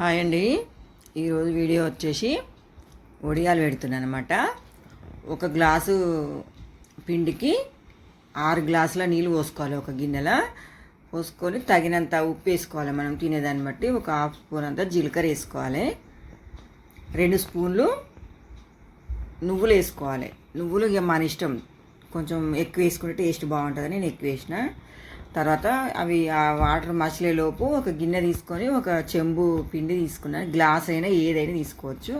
Hi అండి. ఈరోజు video వచ్చేసి వడియాలు పెడుతున్నాను అనమాట ఒక గ్లాసు పిండికి ఆరు గ్లాసుల నీళ్ళు పోసుకోవాలి ఒక గిన్నెలో. పోసుకొని తగినంత ఉప్పు వేసుకోవాలి మనం తినేదాన్ని బట్టి. ఒక హాఫ్ స్పూన్ అంతా జీలకర్ర వేసుకోవాలి. రెండు స్పూన్లు నువ్వులు వేసుకోవాలి. నువ్వులు ఇక మన ఇష్టం. కొంచెం ఎక్కువ వేసుకుంటే టేస్ట్ బాగుంటుందని నేను ఎక్కువ వేసిన. తర్వాత అవి ఆ వాటర్ మసిలే లోపు ఒక గిన్నె తీసుకొని ఒక చెంబు పిండి తీసుకున్నాను గ్లాస్ అయినా ఏదైనా తీసుకోవచ్చు.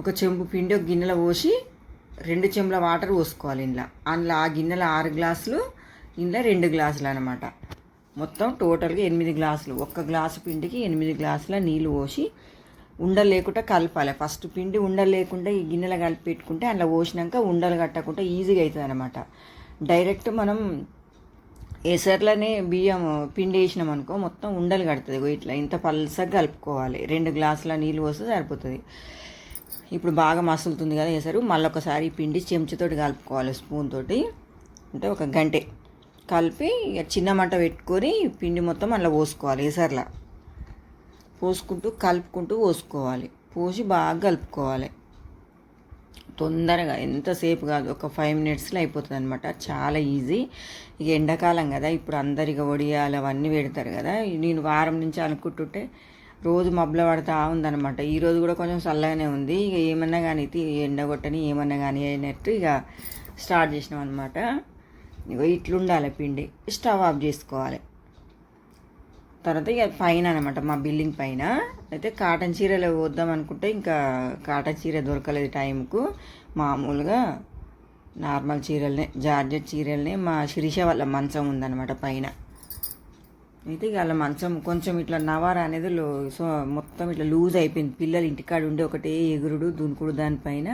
ఒక చెంబు పిండి ఒక గిన్నెలో పోసి రెండు చెంబుల వాటర్ పోసుకోవాలి ఇంట్లో అందులో ఆ గిన్నెలో ఆరు గ్లాసులు ఇంట్లో రెండు గ్లాసులు అనమాట మొత్తం టోటల్గా ఎనిమిది గ్లాసులు. ఒక్క గ్లాసు పిండికి ఎనిమిది గ్లాసుల నీళ్ళు పోసి ఉండలు లేకుండా కలపాలి. ఫస్ట్ పిండి ఉండలు లేకుండా ఈ గిన్నెలో కలిపి పెట్టుకుంటే అందులో పోసినాక ఉండలు కట్టకుండా ఈజీగా అవుతుంది అనమాట డైరెక్ట్ మనం ఎసర్లోనే బియ్యం పిండి వేసినాం అనుకో మొత్తం ఉండలు కడుతుంది ఇట్లా. ఇంత పల్సగా కలుపుకోవాలి. రెండు గ్లాసుల నీళ్ళు పోస్తే సరిపోతుంది. ఇప్పుడు బాగా మసులుతుంది కదా ఎసరు మళ్ళీ ఒకసారి పిండి చెంచుతోటి కలుపుకోవాలి స్పూన్ తోటి. అంటే ఒక గంటే. కలిపి ఇక చిన్న మంట పెట్టుకొని పిండి మొత్తం అలా పోసుకోవాలి ఎసర్లా పోసుకుంటూ కలుపుకుంటూ పోసుకోవాలి. పోసి బాగా కలుపుకోవాలి. తొందరగా ఎంతసేపు కాదు ఒక ఫైవ్ మినిట్స్లో అయిపోతుంది అనమాట చాలా ఈజీ. ఇక ఎండాకాలం కదా ఇప్పుడు అందరిగా వడియాలు అవన్నీ పెడతారు కదా. నేను వారం నుంచి అనుకుంటుంటే రోజు మబ్బుల పడతా ఉందనమాట ఈ రోజు కూడా కొంచెం చల్లగానే ఉంది. ఇక ఏమన్నా కానీ ఎండ కొట్టని ఏమన్నా కానీ అయినట్టు ఇక స్టార్ట్ చేసినాం అనమాట ఇక ఇట్లుండాలి పిండి. స్టవ్ ఆఫ్ చేసుకోవాలి. తర్వాత ఇక పైన అనమాట మా బిల్డింగ్ పైన. అయితే కాటన్ చీరలు వద్దాం అనుకుంటే ఇంకా కాటన్ చీర దొరకలేదు టైంకు. మామూలుగా నార్మల్ చీరలనే జార్జెట్ చీరలనే మా శిరీష వాళ్ళ మంచం ఉందన్నమాట పైన. అయితే ఇక వాళ్ళ మంచం కొంచెం ఇట్లా నవార అనేది లో సో మొత్తం ఇట్లా లూజ్ అయిపోయింది. పిల్లలు ఇంటికాడ ఉండి ఒకటే ఎగురుడు దునుకుడు దానిపైన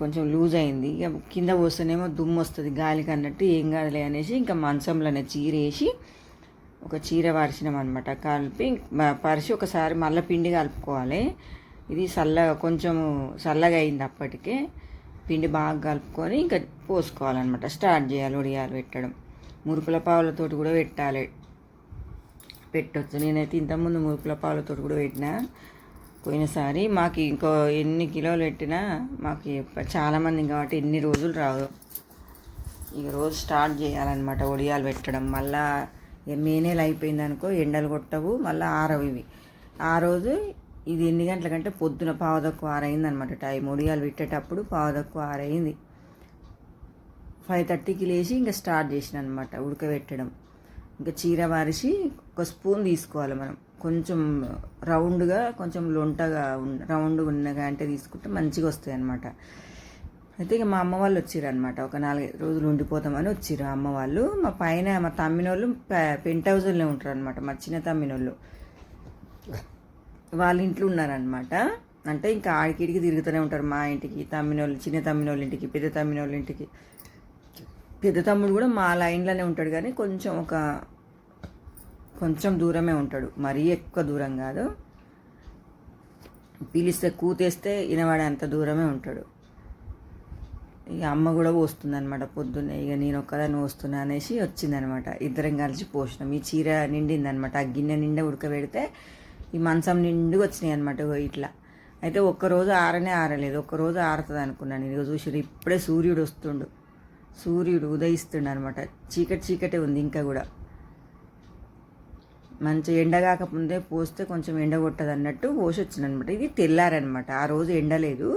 కొంచెం లూజ్ అయింది. ఇక కింద పోస్తేనేమో దుమ్ము వస్తుంది గాలికి అన్నట్టు ఏం కాదులే అనేసి ఇంకా మంచంలోనే చీరేసి ఒక చీర పరిచినాం అనమాట కలిపి పరిచి ఒకసారి మళ్ళీ పిండి కలుపుకోవాలి. ఇది చల్లగా కొంచెం చల్లగా అయింది అప్పటికే. పిండి బాగా కలుపుకొని ఇంకా పోసుకోవాలన్నమాట. స్టార్ట్ చేయాలి ఉడియాలు పెట్టడం. మురుకుల పావులతోటి కూడా పెట్టాలి. పెట్టొచ్చు. నేనైతే ఇంతకుముందు మురుకుల పావులతోటి కూడా పెట్టినా. పోయినసారి మాకు ఇంకో ఎన్ని కిలోలు పెట్టినా మాకు చాలామంది కాబట్టి ఎన్ని రోజులు రాదు ఇక రోజు స్టార్ట్ చేయాలన్నమాట ఒడియాలు పెట్టడం. మళ్ళా మే నెల అయిపోయింది అనుకో ఎండలు కొట్టవు మళ్ళీ ఆరవు ఇవి ఆ రోజు ఇది ఎన్ని గంటలకంటే పొద్దున పావుదక్కువ ఆరైంది అనమాట టైం ఉడియాలు పెట్టేటప్పుడు పావుదక్కువ ఆరైంది. ఫైవ్ థర్టీకి లేచి ఇంకా స్టార్ట్ చేసిన అనమాట ఉడకబెట్టడం. ఇంకా చీర వారిసి ఒక స్పూన్ తీసుకోవాలి మనం. కొంచెం రౌండ్గా కొంచెం లొంటగా రౌండ్గా ఉన్నగా అంటే తీసుకుంటే మంచిగా వస్తాయి అనమాట అయితే ఇక మా అమ్మ వాళ్ళు వచ్చిర్రు అనమాట ఒక నాలుగైదు రోజులు ఉండిపోతామని వచ్చిర్రు అమ్మ వాళ్ళు. మా పైన మా తమ్మినోళ్ళు పె- పెంట్ హౌజుల్లో ఉంటారు అనమాట మా చిన్న తమ్మినోళ్ళు. వాళ్ళ ఇంట్లో ఉన్నారనమాట అంటే ఇంకా ఆడికిడికి తిరుగుతూనే ఉంటారు మా ఇంటికి తమ్మినోళ్ళు చిన్న తమ్మినోళ్ళ ఇంటికి పెద్ద తమ్మినోళ్ళ ఇంటికి. పెద్ద తమ్ముడు కూడా మా లైన్లోనే ఉంటాడు కానీ కొంచెం ఒక కొంచెం దూరమే ఉంటాడు. మరీ ఎక్కువ దూరం కాదు. పిలిస్తే కూతేస్తే వినవాడే అంత దూరమే ఉంటాడు. ఇక అమ్మ కూడా పోస్తుంది అనమాట పొద్దున్నే. ఇక నేను ఒక్కదాన్ని పోస్తున్నా అనేసి వచ్చిందనమాట ఇద్దరం కలిసి పోసినాం. ఈ చీర నిండిందనమాట ఆ గిన్నె నిండా ఉడకబెడితే ఈ మంచం నిండుగా వచ్చినాయి అనమాట ఇట్లా. అయితే ఒక్కరోజు ఆరనే ఆరలేదు. ఒక్కరోజు ఆరుతుంది అనుకున్నాను నేను. చూసి ఇప్పుడే సూర్యుడు వస్తుండు. సూర్యుడు ఉదయిస్తుండు అనమాట చీకటి చీకటే ఉంది ఇంకా కూడా. మంచి ఎండ కాకముందే పోస్తే కొంచెం ఎండ కొట్టదు అన్నట్టు పోసి వచ్చింది అనమాట ఇది తెల్లారనమాట ఆ రోజు ఎండలేదు.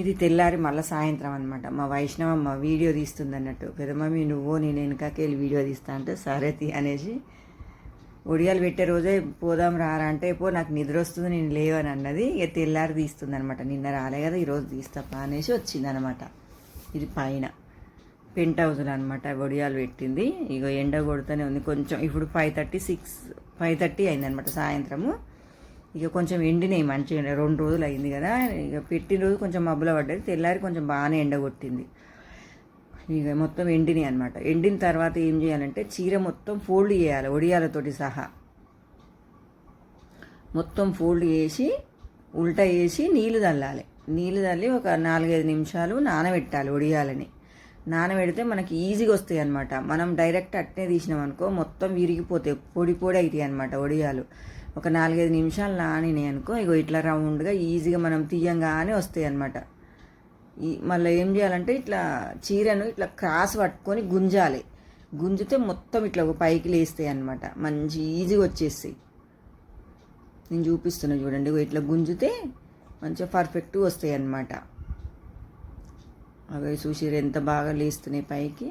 ఇది తెల్లారి మళ్ళీ సాయంత్రం అనమాట మా వైష్ణవమ్మ వీడియో తీస్తుంది అన్నట్టు పెదమమ్మీ నువ్వు నేను వెనకాకి వెళ్ళి వీడియో తీస్తా అంటే సరే తీ అనేసి ఒడియాలు పెట్టే రోజే పోదాం రారా అంటే పో నాకు నిద్ర వస్తుంది నేను లేవని అన్నది ఇక తెల్లారి తీస్తుంది అనమాట నిన్న రాలే కదా ఈరోజు తీస్తాపా అనేసి వచ్చింది అనమాట ఇది పైన. పెంట్ హౌస్లో అనమాట వడియాలు పెట్టింది. ఇక ఎండ కొడుతూనే ఉంది. కొంచెం ఇప్పుడు five thirty six five thirty అయిందనమాట సాయంత్రము. ఇక కొంచెం ఎండినాయి మంచిగా రెండు రోజులు అయింది కదా. ఇక పెట్టిన రోజు కొంచెం మబ్బుల పడ్డది. తెల్లారి కొంచెం బాగానే ఎండ కొట్టింది. ఇక మొత్తం ఎండినాయి అనమాట ఎండిన తర్వాత ఏం చేయాలంటే చీర మొత్తం ఫోల్డ్ చేయాలి ఒడియాలతోటి సహా. మొత్తం ఫోల్డ్ చేసి ఉల్టా వేసి నీళ్ళు చల్లాలి. నీళ్ళు చల్లి ఒక నాలుగైదు నిమిషాలు నానబెట్టాలి ఒడియాలని. నానబెడితే మనకి ఈజీగా వస్తాయి అనమాట మనం డైరెక్ట్ అట్నే తీసినాం అనుకో మొత్తం విరిగిపోతాయి. పొడి పొడి అవుతాయి అనమాట వడియాలు ఒక నాలుగైదు నిమిషాలు నానినాయి అనుకో ఇగో ఇట్లా రౌండ్గా ఈజీగా మనం తీయంగానే వస్తాయి అనమాట ఈ మళ్ళీ ఏం చేయాలంటే ఇట్లా చీరను ఇట్లా క్రాస్ పట్టుకొని గుంజాలి. గుంజితే మొత్తం ఇట్లా ఒక పైకి లేస్తాయి అనమాట మంచి ఈజీగా వచ్చేస్తాయి. నేను చూపిస్తున్నా చూడండి ఇగో ఇట్లా గుంజితే మంచిగా పర్ఫెక్ట్గా వస్తాయి అన్నమాట. అవి చూసిరు ఎంత బాగా లేస్తున్నాయి పైకి.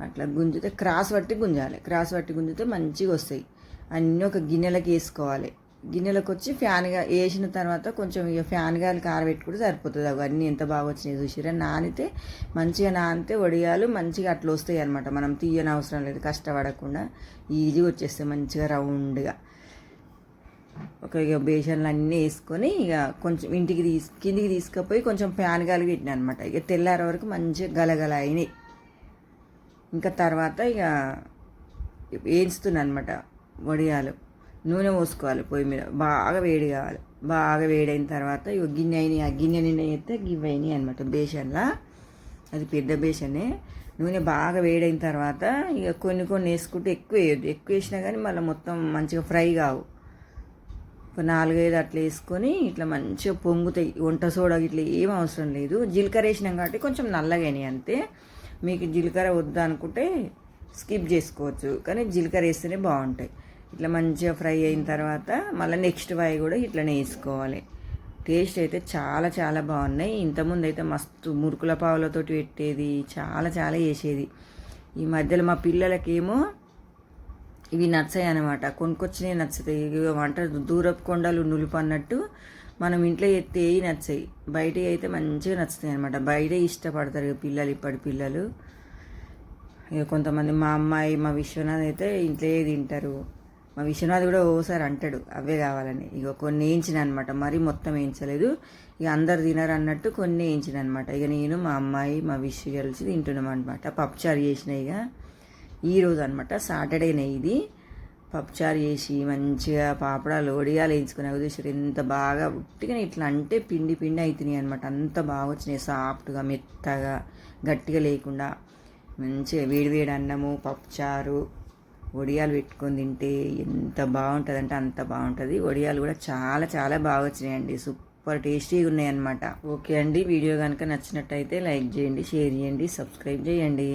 అట్లా గుంజితే క్రాస్ పట్టి గుంజాలి. క్రాస్ పట్టి గుంజితే మంచిగా వస్తాయి. అన్నీ ఒక గిన్నెలకు వేసుకోవాలి. గిన్నెలకు వచ్చి ఫ్యాన్గా వేసిన తర్వాత కొంచెం ఇక ఫ్యాన్ గాలి కారబెట్టుకుంటే సరిపోతుంది. అవన్నీ ఎంత బాగా వచ్చినాయి చూసిరా నానితే మంచిగా నానితే వడియాలు మంచిగా అట్లా వస్తాయి అనమాట మనం తీయని అవసరం లేదు కష్టపడకుండా ఈజీగా వచ్చేస్తాయి మంచిగా రౌండ్గా. ఒక ఇక బేషన్లు అన్నీ వేసుకొని ఇక కొంచెం ఇంటికి తీసు కిందికి తీసుకుపోయి కొంచెం ఫ్యాన్ గాలి పెట్టిన అనమాట ఇక తెల్లారే వరకు మంచిగా గలగల అయినాయి. ఇంకా తర్వాత ఇక వేయిస్తున్నాను అనమాట వడియాలు. నూనె పోసుకోవాలి పొయ్యి మీద. బాగా వేడి కావాలి. బాగా వేడైన తర్వాత ఇక గిన్నె అయినాయి. ఆ గిన్నె నిండా అయితే గివ్ అయినాయి అనమాట బేషన్లా. అది పెద్ద బేషనే. నూనె బాగా వేడైన తర్వాత ఇక కొన్ని కొన్ని వేసుకుంటే ఎక్కువ వేయద్దు. ఎక్కువ వేసినా కానీ మళ్ళీ మొత్తం మంచిగా ఫ్రై కావు. ఒక నాలుగైదు అట్లా వేసుకొని ఇట్లా మంచిగా పొంగుతాయి. వంట సోడా ఇట్లా ఏం అవసరం లేదు. జీలకర్ర వేసినాం కాబట్టి కొంచెం నల్లగాని అంతే. మీకు జీలకర్ర వద్దు అనుకుంటే స్కిప్ చేసుకోవచ్చు. కానీ జీలకర్ర వేస్తేనే బాగుంటాయి. ఇట్లా మంచిగా ఫ్రై అయిన తర్వాత మళ్ళీ నెక్స్ట్ వాయి కూడా ఇట్లనే వేసుకోవాలి. టేస్ట్ అయితే చాలా చాలా బాగున్నాయి. ఇంతకుముందు అయితే మస్తు మురుకుల పావులతోటి పెట్టేది చాలా చాలా వేసేది ఈ మధ్యలో మా పిల్లలకేమో ఇవి నచ్చాయి అనమాట కొనుక్కొచ్చినవి నచ్చుతాయి. ఇవి వంట దూరపు కొండలు నులుపు అన్నట్టు మనం ఇంట్లో ఎత్తే నచ్చాయి. బయట అయితే మంచిగా నచ్చుతాయి అనమాట బయట ఇష్టపడతారు ఇక పిల్లలు ఇప్పటి పిల్లలు. ఇక కొంతమంది మా అమ్మాయి మా విశ్వనాథ్ అయితే ఇంట్లో తింటారు. మా విశ్వనాథ్ కూడా ఓసారి అంటాడు అవే కావాలని. ఇక కొన్ని వేయించిన అనమాట మరీ మొత్తం వేయించలేదు. ఇక అందరు తినరు అన్నట్టు కొన్ని వేయించిన అనమాట ఇక నేను మా అమ్మాయి మా విష్ కలిసి తింటున్నాం అనమాట పప్పుచారు చేసిన ఇక ఈరోజు అనమాట సాటర్డేనే ఇది పప్పుచారు చేసి మంచిగా పాపడాలు ఒడియాలు వేయించుకుని చూసారు ఎంత బాగా ఉట్టిగా ఇట్లా అంటే పిండి పిండి అవుతున్నాయి అనమాట అంత బాగా వచ్చినాయి సాఫ్ట్గా మెత్తగా గట్టిగా లేకుండా మంచిగా వేడివేడి అన్నము పప్పుచారు వడియాలు పెట్టుకొని తింటే ఎంత బాగుంటుందంటే అంత బాగుంటుంది. వడియాలు కూడా చాలా చాలా బాగా వచ్చినాయండి. సూపర్ టేస్టీగా ఉన్నాయన్నమాట. ఓకే అండి. వీడియో కనుక నచ్చినట్టయితే లైక్ చేయండి షేర్ చేయండి సబ్స్క్రైబ్ చేయండి.